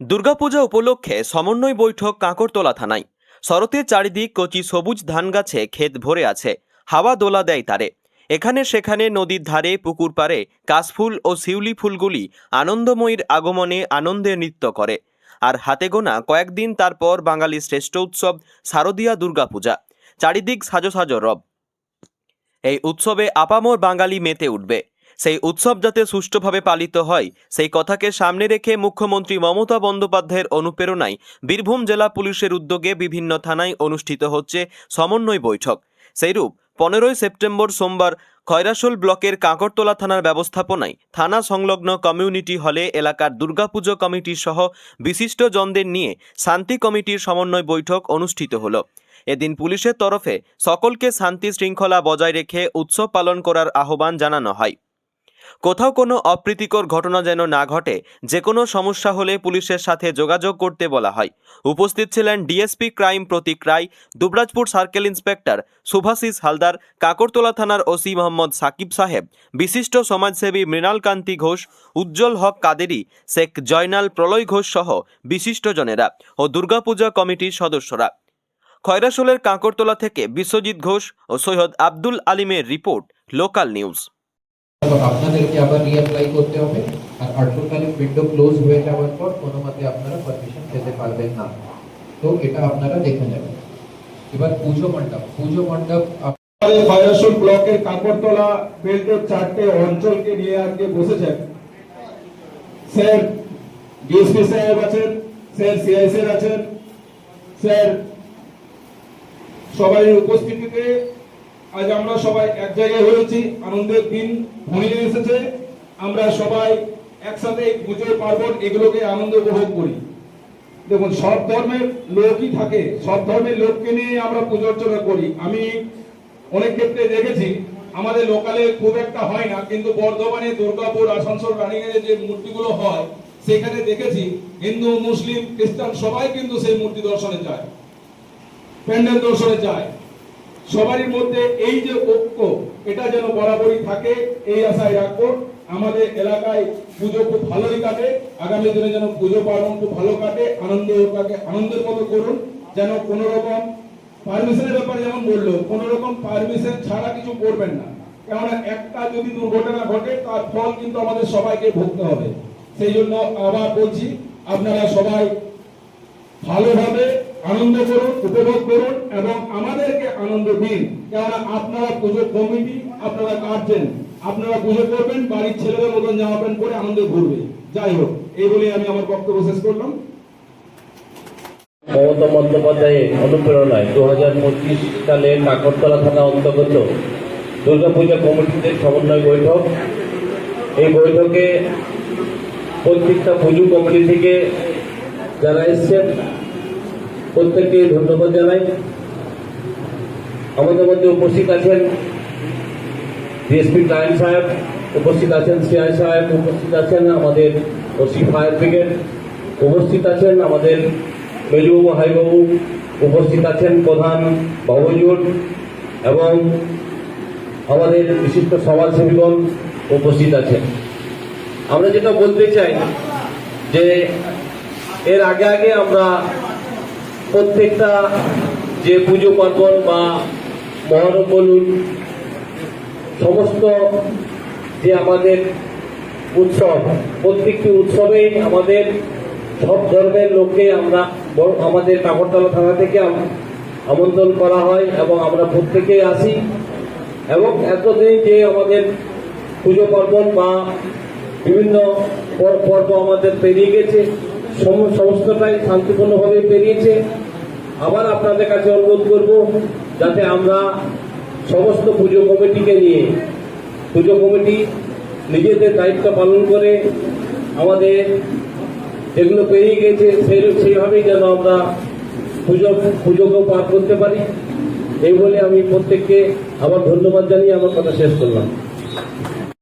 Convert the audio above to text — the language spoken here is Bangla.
দুর্গাপূজা উপলক্ষে সমন্বয় বৈঠক কাঁকরতলা থানায়। শরতের চারিদিক কচি সবুজ ধান গাছে ক্ষেত ভরে আছে, হাওয়া দোলা দেয় তারে। এখানে সেখানে নদীর ধারে, পুকুর পাড়ে কাশফুল ও শিউলি ফুলগুলি আনন্দময়ীর আগমনে আনন্দে নৃত্য করে। আর হাতে গোনা কয়েকদিন তারপর বাঙালির শ্রেষ্ঠ উৎসব শারদীয়া দুর্গাপূজা। চারিদিক সাজো সাজো রব। এই উৎসবে আপামর বাঙালি মেতে উঠবে। সেই উৎসব যাতে সুষ্ঠুভাবে পালিত হয়, সেই কথাকে সামনে রেখে মুখ্যমন্ত্রী মমতা বন্দ্যোপাধ্যায়ের অনুপ্রেরণায় বীরভূম জেলা পুলিশের উদ্যোগে বিভিন্ন থানায় অনুষ্ঠিত হচ্ছে সমন্বয় বৈঠক। সেইরূপ পনেরোই সেপ্টেম্বর সোমবার খয়রাসোল ব্লকের কাঁকরতলা থানার ব্যবস্থাপনায় থানা সংলগ্ন কমিউনিটি হলে এলাকার দুর্গাপুজো কমিটি সহ বিশিষ্টজনদের নিয়ে শান্তি কমিটির সমন্বয় বৈঠক অনুষ্ঠিত হলো। এদিন পুলিশের তরফে সকলকে শান্তি শৃঙ্খলা বজায় রেখে উৎসব পালন করার আহ্বান জানানো হয়। কোথাও কোনো অপ্রীতিকর ঘটনা যেন না ঘটে যে কোনো সমস্যা হলে পুলিশের সাথে যোগাযোগ করতে বলা হয়। উপস্থিত ছিলেন DSP crime Pratik Roy, Dubrajpur circle inspector Subhasish Haldar, Kakartala থানার ওসি মোহাম্মদ সাকিব সাহেব, বিশিষ্ট সমাজসেবী মৃণাল কান্তি ঘোষ, উজ্জ্বল হক কাদেরি, শেখ জয়নাল প্রলয় ঘোষ সহ বিশিষ্টজনেরা ও দুর্গাপূজা কমিটির সদস্যরা। খয়রাসোলের কাঁকরতলা থেকে বিশ্বজিৎ ঘোষ ও সৈয়দ আব্দুল আলিমের রিপোর্ট, লোকাল নিউজ। আপনাদেরকে আবার রিঅ্যাপ্লাই করতে হবে। আর আল্ট্রাকালীন উইন্ডো ক্লোজ হয়ে যাওয়ার পর কোনো মতে আপনারা পারমিশন পেতে পারবেন না। তো এটা আপনারা দেখে নেবেন। এবার পুজো মণ্ডপ। পুজো মণ্ডপ আমাদের খয়রাসুল ব্লকের কাকরতলা বেল্টের চারটে অঞ্চলকে নিয়ে আজকে বসেছেন। স্যার ডিএসপি সাহেব আছেন, স্যার সিআইসি আছেন, স্যার সবাই উপস্থিতিতে আজ আমরা সবাই এক জায়গায় হয়েছি, আনন্দের দিন ঘনিয়ে এসেছে। আমরা সবাই একসাথে এই পুজো পার্বণ এগুলোকে আনন্দ উপভোগ করি। দেখুন, সব ধর্মের লোকই থাকে, সব ধর্মের লোককে নিয়ে আমরা পুজো অর্চনা করি। আমি অনেক ক্ষেত্রে দেখেছি, আমাদের লোকালে খুব একটা হয় না, কিন্তু বর্ধমানে দুর্গাপুর, আসানসোল, রানীগঞ্জে যে মূর্তিগুলো হয়, সেখানে দেখেছি, হিন্দু, মুসলিম, খ্রিস্টান সবাই কিন্তু সেই মূর্তি দর্শনে যায়, প্যান্ডেল দর্শনে যায়। সবারই মধ্যে এই যে ঐক্য, এটা যেন বরাবরই থাকে, এই আশায় রাখব। আমাদের এলাকায় পুজো খুব ভালোই কাটে, আগামী দিনে যেন পুজো পার্বণ খুব ভালো কাটে, আনন্দ কাটে আনন্দের মতো করুন, যেন কোনো রকম পারমিশনের ব্যাপারে যেমন বলল, কোনো রকম পারমিশন ছাড়া কিছু করবেন না। কেননা একটা যদি দুর্ঘটনা ঘটে, তার ফল কিন্তু আমাদের সবাইকে ভুগতে হবে। সেই জন্য আবার বলছি, আপনারা সবাই ভালোভাবে আনন্দ করুন উপভোগ করুন এবং আমাদেরকে আনন্দ দিন। কেননা আপনারা পুজো কমিটি, আপনারা কাটছেন। আপনারা পুজো করবেন, বাড়ির ছেলেদের মতন জামা প্যান্ট পরে আনন্দে ঘুরবে। যাই হোক, এই বলে আমি আমার বক্তব্য শেষ করলাম। মমতা বন্দ্যোপাধ্যায়ের অনুপ্রেরণায় দু হাজার পঁচিশ সালে কাকরতলা থানা অন্তর্গত দুর্গাপূজা কমিটিতে সমন্বয় বৈঠক। এই বৈঠকে প্রত্যেকটা পুজো কমিটি থেকে যারা এসছেন প্রত্যেককে ধন্যবাদ জানাই। আমাদের মধ্যে উপস্থিত আছেন ডিএসপি ক্লায়েন্ট সাহেব, উপস্থিত আছেন সিআই সাহেব, উপস্থিত আছেন আমাদের ওসি ফায়ার ব্রিগেড উপস্থিত আছেন আমাদের মেজবাবু হাইবাবু, উপস্থিত আছেন প্রধান বাবুজুর এবং আমাদের বিশিষ্ট সমাজসেবীগণ উপস্থিত আছেন। আমরা যেটা বলতে চাই যে এর আগে আগে আমরা প্রত্যেকটা যে পুজো পার্বণ বা মহরম বলুন, সমস্ত যে আমাদের উৎসব, প্রত্যেকটি উৎসবে আমাদের সব ধর্মের লোককে আমরা আমাদের কাকরতলা থানা থেকে আম- আমন্ত্রণ করা হয় এবং আমরা প্রত্যেকেই আসি। এবং এতদিন যে আমাদের পুজো পার্বণ বা বিভিন্ন পর- পর্ব আমাদের পেরিয়ে গেছে সমস্তটাই শান্তিপূর্ণভাবে পেরিয়েছে। আবার আপনাদের কাছে অনুরোধ করব, যাতে আমরা সমস্ত পুজো কমিটিকে নিয়ে, পুজো কমিটি নিজেদের দায়িত্ব পালন করে আমাদের যেগুলো পেরিয়ে গেছে সেই সেইভাবেই যেন আমরা পুজো পুজোকেও পার করতে পারি। এই বলে আমি প্রত্যেককে আবার ধন্যবাদ জানিয়ে আমার কথা শেষ করলাম।